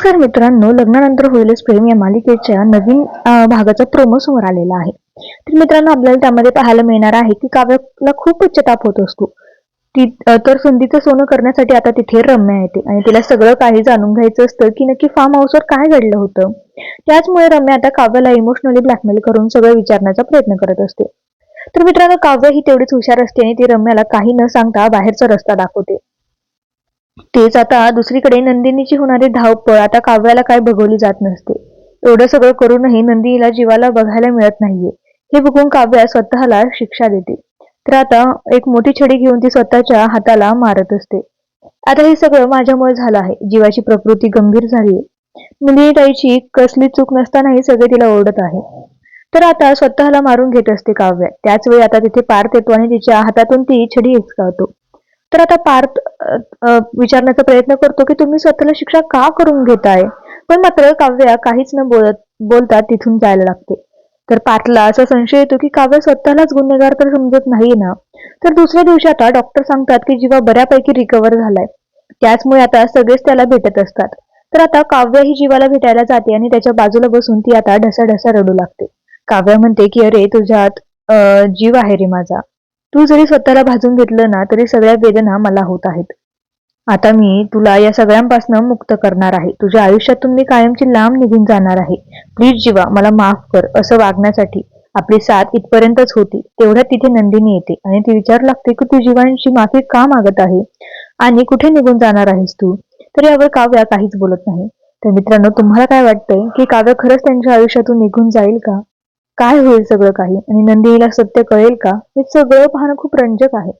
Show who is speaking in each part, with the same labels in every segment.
Speaker 1: नमस्कार मित्रांनो लग्नानंतर होईलच प्रेम या मालिकेच्या नवीन भागाचा प्रोमो समोर आलेला आहे. तर मित्रांनो आपल्याला त्यामध्ये पाहायला मिळणार आहे की काव्याला खूप पश्चाताप होत असतो. ती तर संधीचं सोनं करण्यासाठी आता तिथे रम्या येते आणि तिला सगळं काही जाणून घ्यायचं असतं की नक्की फार्म हाऊसवर काय घडलं होतं. त्याचमुळे रम्या आता काव्याला इमोशनली ब्लॅकमेल करून सगळं विचारण्याचा प्रयत्न करत असते. तर मित्रांनो काव्य ही तेवढीच हुशार असते आणि ती रम्याला काही न सांगता बाहेरचा रस्ता दाखवते. तेच आता दुसरीकडे नंदिनीची होणारी धावपळ आता काव्याला काय बघवली जात नसते. एवढं सगळं करूनही नंदिनीला जीवाला बघायला मिळत नाहीये. हे बघून काव्या स्वतःला शिक्षा देते. तर आता एक मोठी छडी घेऊन ती स्वतःच्या हाताला मारत असते. आता हे सगळं माझ्यामुळे झालं आहे. जीवाची प्रकृती गंभीर झाली नंदिनी ताईची कसली चूक नसतानाही सगळे तिला ओरडत आहे. तर आता स्वतःला मारून घेत असते काव्य. त्याच वेळी आता तिथे पार्थ येतो आणि तिच्या हातातून ती छडी हिचकावतो तर आता पार्थ विचारण्याचा प्रयत्न करतो की तुम्ही स्वतःला शिक्षा का करून घेताय? पण मात्र काव्या काहीच न बोलत बोलता तिथून जायला लागते. तर पार्थला असा संशय येतो की काव्य स्वतःलाच गुन्हेगार तर समजत नाही ना? तर दुसऱ्या दिवशी आता डॉक्टर सांगतात की जीवा बऱ्यापैकी रिकवर झालाय. त्याचमुळे आता सगळेच त्याला भेटत असतात. तर आता काव्य ही जीवाला भेटायला जाते आणि त्याच्या बाजूला बसून ती आता ढसाढसा रडू लागते. काव्य म्हणते की अरे तुझ्यात जीव आहे रे माझा. तू जरी स्वतःला भाजून घेतलं ना तरी सगळ्या वेदना मला होत आहेत. आता मी तुला या सगळ्यांपासून मुक्त करणार आहे. तुझ्या आयुष्यातून मी कायमची लांब निघून जाणार आहे. प्लीज जीवा मला माफ कर असं वागण्यासाठी. आपली साथ इथपर्यंतच होती. तेवढ्यात तिथे नंदिनी येते आणि ती विचारू लागते की तू जीवांची माफी का मागत आहे? आणि कुठे निघून जाणार आहेस तू? तर यावर काव्या काहीच बोलत नाही. तर मित्रांनो तुम्हाला काय वाटतंय? की काव्य खरंच त्यांच्या आयुष्यातून निघून जाईल का? काय होईल सगळं काही? आणि नंदिनीला सत्य कळेल का? हे सगळं पाहणं खूप रंजक आहे.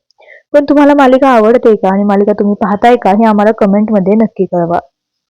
Speaker 1: पण तुम्हाला मालिका आवडते का? आणि मालिका तुम्ही पाहताय का? हे आम्हाला कमेंटमध्ये नक्की कळवा.